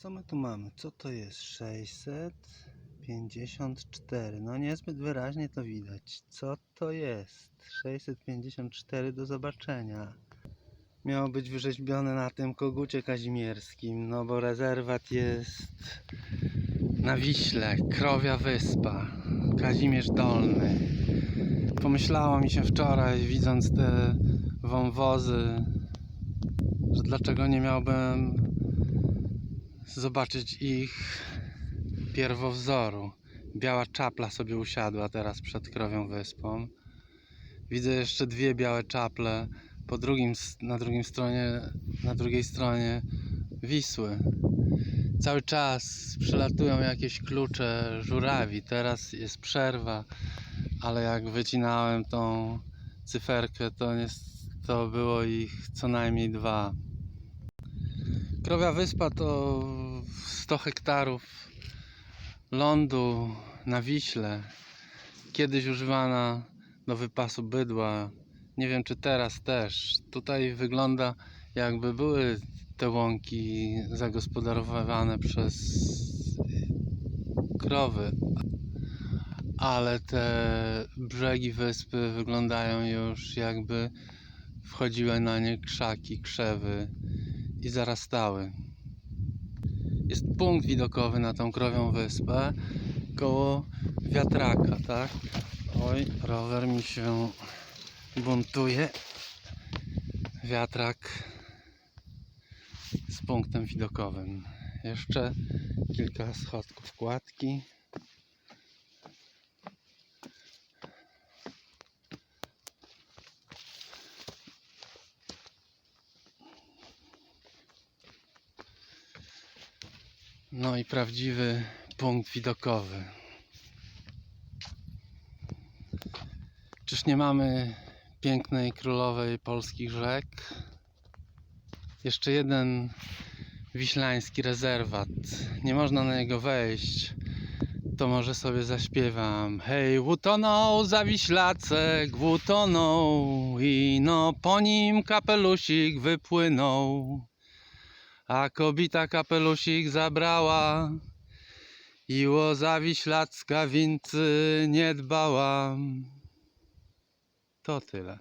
Co my tu mamy? Co to jest? 654. No niezbyt wyraźnie to widać. Co to jest? 654 do zobaczenia. Miało być wyrzeźbione na tym kogucie kazimierskim, no bo rezerwat jest na Wiśle, Krowia Wyspa, Kazimierz Dolny. Pomyślało mi się wczoraj, widząc te wąwozy, że dlaczego nie miałbym zobaczyć ich pierwowzoru. Biała czapla sobie usiadła teraz przed Krowią Wyspą. Widzę jeszcze dwie białe czaple po drugim, na drugim stronie, na drugiej stronie Wisły. Cały czas przylatują jakieś klucze żurawi. Teraz jest przerwa, ale jak wycinałem tą cyferkę, to, nie, to było ich co najmniej dwa. Krowia Wyspa to 100 hektarów lądu na Wiśle. Kiedyś używana do wypasu bydła. Nie wiem czy teraz też. Tutaj wygląda jakby były te łąki zagospodarowane przez krowy. Ale te brzegi wyspy wyglądają już jakby wchodziły na nie krzaki, krzewy i zarastały. Jest punkt widokowy na tą krowią wyspę koło wiatraka, tak? Oj, rower mi się buntuje. Wiatrak z punktem widokowym. Jeszcze kilka schodków kładki. No i prawdziwy punkt widokowy. Czyż nie mamy pięknej królowej polskich rzek? Jeszcze jeden wiślański rezerwat. Nie można na niego wejść. To może sobie zaśpiewam. Hej, utonął zawiślacek, utonął i no po nim kapelusik wypłynął. A kobita kapelusik zabrała i o zawiślacka wincy nie dbała. To tyle.